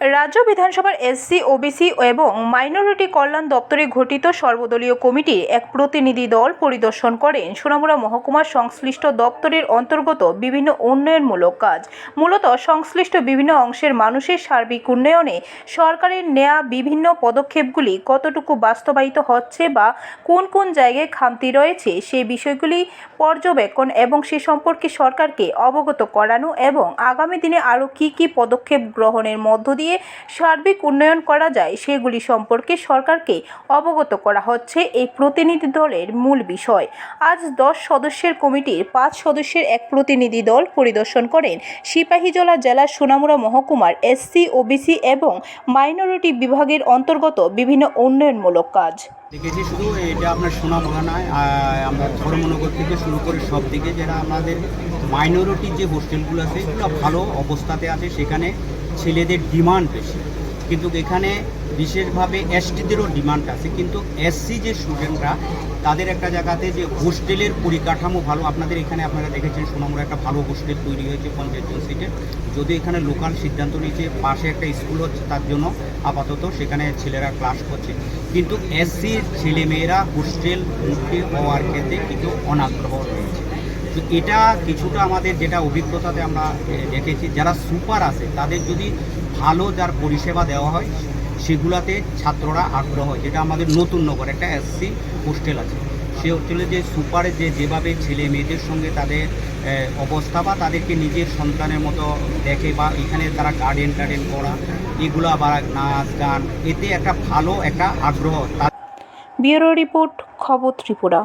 রাজ্য বিধানসভার SC, OBC এবং মাইনরিটি কল্যাণ দপ্তরে ঘটিত সর্বদলীয় কমিটির এক প্রতিনিধি দল পরিদর্শন করেন। সোনামুড়া মহকুমার সংশ্লিষ্ট দপ্তরের অন্তর্গত বিভিন্ন উন্নয়নমূলক কাজ। মূলত সংশ্লিষ্ট বিভিন্ন অংশের মানুষের সার্বিক উন্নয়নে সরকারের নেয়া বিভিন্ন পদক্ষেপগুলি কতটুকু বাস্তবায়িত হচ্ছে বা কোন কোন জায়গায় খামতি রয়েছে সেই বিষয়গুলি পর্যবেক্ষণ এবং সে সম্পর্কে সরকারকে অবগত করানো এবং আগামী দিনে আরও কী কী পদক্ষেপ গ্রহণের মধ্য দিয়ে সার্বিক উন্নয়ন করা যায়, সেগুলি সম্পর্কে সরকারকে অবগত করা হচ্ছে এই প্রতিনিধি দলের মূল বিষয়। আজ দশ সদস্যের কমিটির পাঁচ সদস্যের এক প্রতিনিধি দল পরিদর্শন করেন সিপাহীজলা জেলার সোনামুড়া মহকুমার এসসি ওবিসি এবং মাইনরিটি বিভাগের অন্তর্গত বিভিন্ন উন্নয়নমূলক কাজ। দেখেছি শুধু এটা আপনার সোনামুড়া নয় আমরা ধর্মনগর থেকে শুরু করে সব দিকে যারা আমাদের মাইনরিটির যে হোস্টেলগুলো আছে, এগুলো ভালো অবস্থাতে আছে সেখানে। ছেলেদের ডিমান্ড বেশি। কিন্তু এখানে বিশেষভাবে এসটিদেরও ডিমান্ড আছে। কিন্তু এসসি যে স্টুডেন্টরা, তাদের একটা জায়গাতে যে হোস্টেলের পরিকাঠামো ভালো, আপনাদের এখানে আপনারা দেখেছেন সোনামুড়া একটা ভালো হোস্টেল তৈরি হয়েছে পঞ্চায়েত জন সিটের যদি এখানে লোকাল সিদ্ধান্ত নিয়েছে, পাশে একটা স্কুল হচ্ছে তার জন্য আপাতত সেখানে ছেলেরা ক্লাস করছে। কিন্তু এসসির ছেলেমেয়েরা হোস্টেল মুক্তি হওয়ার ক্ষেত্রে কিন্তু অনাগ্রহ তো এটা কিছুটা আমাদের যেটা অভিজ্ঞতাতে আমরা দেখেছি, যারা সুপার আছে, তাদের যদি ভালো যার পরিষেবা দেওয়া হয়, সেগুলাতে ছাত্ররা আগ্রহ হয়। যেটা আমাদের নতুন নগর, একটা এসসি হোস্টেল আছে। সে হোস্টেলে যে সুপারে যে যেভাবে ছেলে মেয়েদের সঙ্গে তাদের অবস্থা বা তাদেরকে নিজের সন্তানের মতো দেখে বা এখানে তারা গার্ডেন টার্ডেন করা, এগুলো বা নাচ গান, এতে একটা ভালো একটা আগ্রহ। ব্যুরো রিপোর্ট, খবর ত্রিপুরা।